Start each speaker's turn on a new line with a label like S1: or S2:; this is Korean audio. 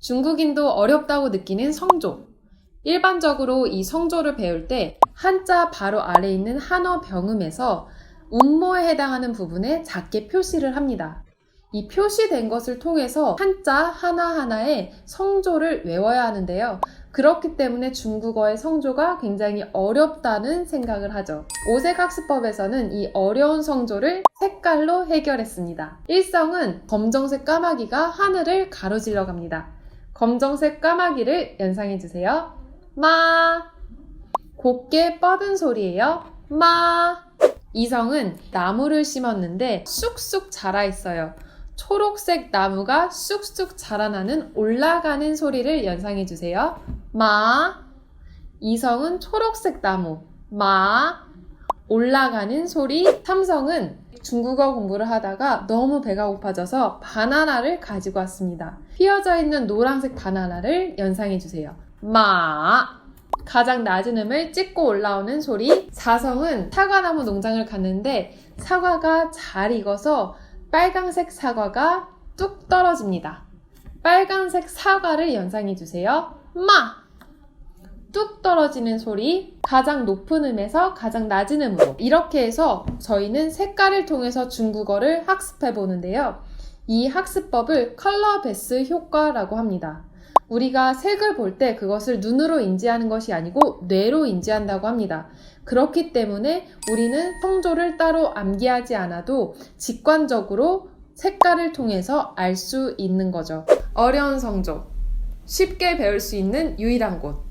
S1: 중국인도 어렵다고 느끼는 성조. 일반적으로 이 성조를 배울 때 한자 바로 아래 있는 한어 병음에서 운모에 해당하는 부분에 작게 표시를 합니다. 이 표시된 것을 통해서 한자 하나하나의 성조를 외워야 하는데요. 그렇기 때문에 중국어의 성조가 굉장히 어렵다는 생각을 하죠. 오색학습법에서는 이 어려운 성조를 색깔로 해결했습니다. 일성은 검정색 까마귀가 하늘을 가로질러 갑니다. 검정색 까마귀를 연상해 주세요. 마. 곱게 뻗은 소리예요. 마. 이성은 나무를 심었는데 쑥쑥 자라 있어요. 초록색 나무가 쑥쑥 자라나는 올라가는 소리를 연상해 주세요. 마. 이성은 초록색 나무. 마. 올라가는 소리. 삼성은 중국어 공부를 하다가 너무 배가 고파져서 바나나를 가지고 왔습니다. 휘어져 있는 노란색 바나나를 연상해 주세요. 마. 가장 낮은 음을 찍고 올라오는 소리. 사성은 사과나무 농장을 갔는데 사과가 잘 익어서 빨강색 사과가 뚝 떨어집니다. 빨강색 사과를 연상해 주세요. 마! 뚝 떨어지는 소리, 가장 높은 음에서 가장 낮은 음으로. 이렇게 해서 저희는 색깔을 통해서 중국어를 학습해 보는데요. 이 학습법을 컬러 베스 효과라고 합니다. 우리가 색을 볼 때 그것을 눈으로 인지하는 것이 아니고 뇌로 인지한다고 합니다. 그렇기 때문에 우리는 성조를 따로 암기하지 않아도 직관적으로 색깔을 통해서 알 수 있는 거죠. 어려운 성조. 쉽게 배울 수 있는 유일한 곳.